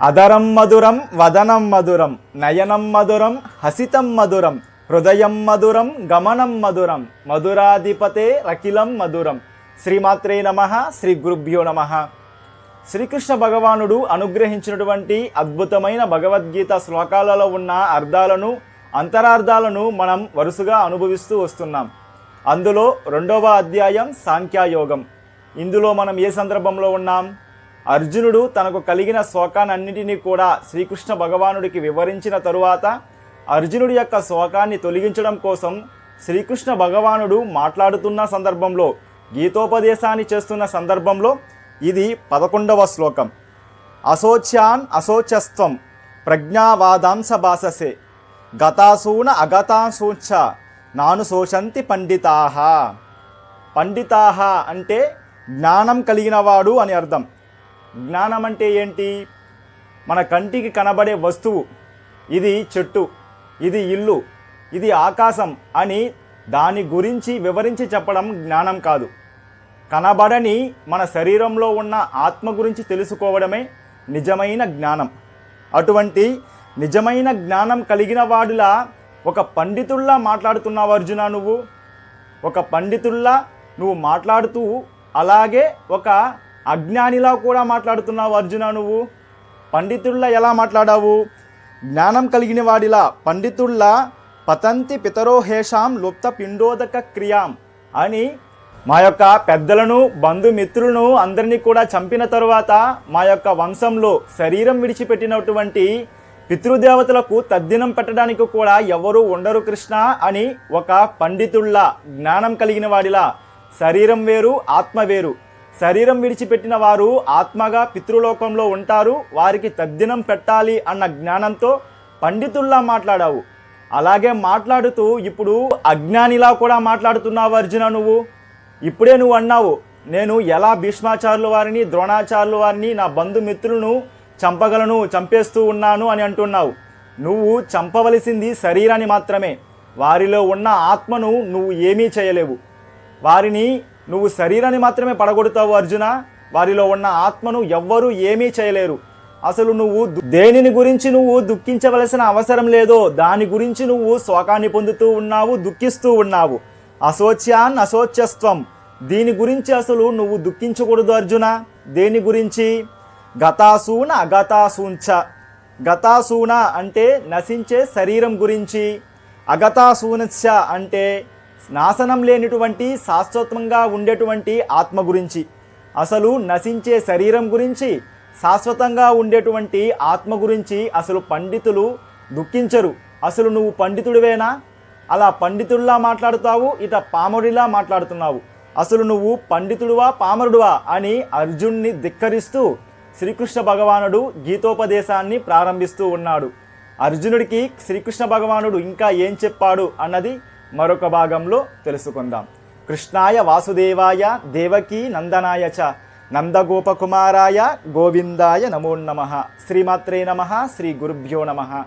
అదరం మధురం వదనం మధురం నయనం మధురం హసితం మధురం హృదయం మధురం గమనం మధురం మధురాధిపతే రకిలం మధురం. శ్రీమాత్రే నమ శ్రీ గురుభ్యో నమ. శ్రీకృష్ణ భగవానుడు అనుగ్రహించినటువంటి అద్భుతమైన భగవద్గీత శ్లోకాలలో ఉన్న అర్థాలను అంతరార్థాలను మనం వరుసగా అనుభవిస్తూ వస్తున్నాం. అందులో రెండవ అధ్యాయం సాంఖ్యాయోగం. ఇందులో మనం ఏ సందర్భంలో ఉన్నాం? అర్జునుడు తనకు కలిగిన శోకానన్నిటినీ కూడా శ్రీకృష్ణ భగవానుడికి వివరించిన తరువాత అర్జునుడి యొక్క శోకాన్ని తొలగించడం కోసం శ్రీకృష్ణ భగవానుడు మాట్లాడుతున్న సందర్భంలో గీతోపదేశాన్ని చేస్తున్న సందర్భంలో ఇది పదకొండవ శ్లోకం. అశోచ్యాన్ అశోచస్త్వం ప్రజ్ఞావాదాంశ భాససే గతాసూన అగతాసూచ నాను శోషంతి పండితాహ పండితాహ అంటే జ్ఞానం కలిగినవాడు అని అర్థం. జ్ఞానం అంటే ఏంటి? మన కంటికి కనబడే వస్తువు. ఇది చెట్టు. ఇది ఇల్లు. ఇది ఆకాశం అని దాని గురించి వివరించి చెప్పడం జ్ఞానం కాదు. కనబడని మన శరీరంలో ఉన్న ఆత్మ గురించి తెలుసుకోవడమే నిజమైన జ్ఞానం. అటువంటి నిజమైన జ్ఞానం కలిగిన వాడిలా ఒక పండితుల్లా మాట్లాడుతున్నావు అర్జున నువ్వు? ఒక పండితుల్లా నువ్వు మాట్లాడుతూ అలాగే ఒక అజ్ఞానిలా కూడా మాట్లాడుతున్నావు అర్జున నువ్వు? పండితుల్లా ఎలా మాట్లాడావు? జ్ఞానం కలిగిన వాడిలా పండితుల్లా పతంతి పితరోహేషాం లుప్త పిండోదక క్రియాం అని మా యొక్క పెద్దలను బంధుమిత్రులను అందరినీ కూడా చంపిన తరువాత మా యొక్క వంశంలో శరీరం విడిచిపెట్టినటువంటి పితృదేవతలకు తద్దినం పెట్టడానికి కూడా ఎవరు ఉండరు కృష్ణ అని ఒక పండితుళ్ళ జ్ఞానం కలిగిన వాడిలా శరీరం వేరు ఆత్మ వేరు. శరీరం విడిచిపెట్టిన వారు ఆత్మగా పితృలోకంలో ఉంటారు వారికి తద్దినం పెట్టాలి అన్న జ్ఞానంతో పండితుల్లా మాట్లాడావు. అలాగే మాట్లాడుతూ ఇప్పుడు అజ్ఞానిలా కూడా మాట్లాడుతున్నావు అర్జున నువ్వు. ఇప్పుడే నువ్వు అన్నావు నేను ఎలా భీష్మాచార్యుల వారిని ద్రోణాచార్యుల వారిని నా బంధుమిత్రులను చంపగలను చంపేస్తూ ఉన్నాను అని అంటున్నావు. నువ్వు చంపవలసింది శరీరాన్ని మాత్రమే. వారిలో ఉన్న ఆత్మను నువ్వు ఏమీ చేయలేవు. వారిని నువ్వు శరీరాన్ని మాత్రమే పడగొడతావు అర్జున. వారిలో ఉన్న ఆత్మను ఎవ్వరూ ఏమీ చేయలేరు. అసలు నువ్వు దేనిని గురించి నువ్వు దుఃఖించవలసిన అవసరం లేదో దాని గురించి నువ్వు శోకాన్ని పొందుతూ ఉన్నావు దుఃఖిస్తూ ఉన్నావు. అశోచ్యాన్ అశోచ్యస్త్వం. దీని గురించి అసలు నువ్వు దుఃఖించకూడదు అర్జున. దేని గురించి? గతాసూన అగతాసూంచ గతాసూన అంటే నశించే శరీరం గురించి. అగతాసూనస్య అంటే నాశనం లేనిటువంటి శాశ్వతంగా ఉండేటువంటి ఆత్మ గురించి అసలు నశించే శరీరం గురించి శాశ్వతంగా ఉండేటువంటి ఆత్మ గురించి అసలు పండితులు దుఃఖించరు. అసలు నువ్వు పండితుడివేనా? అలా పండితుడిలా మాట్లాడుతావు ఇట పామరుడిలా మాట్లాడుతున్నావు. అసలు నువ్వు పండితుడువా పామరుడువా అని అర్జున్ని ధిక్కరిస్తూ శ్రీకృష్ణ భగవానుడు గీతోపదేశాన్ని ప్రారంభిస్తూ ఉన్నాడు. అర్జునుడికి శ్రీకృష్ణ భగవానుడు ఇంకా ఏం చెప్పాడు అన్నది మరొక భాగంలో తెలుసుకుందాం. కృష్ణాయ వాసుదేవాయ దేవకీ నందనాయ చ. నందగోపకుమారాయ గోవిందాయ నమో నమ. శ్రీమాత్రే నమ శ్రీ గురుభ్యో నమ.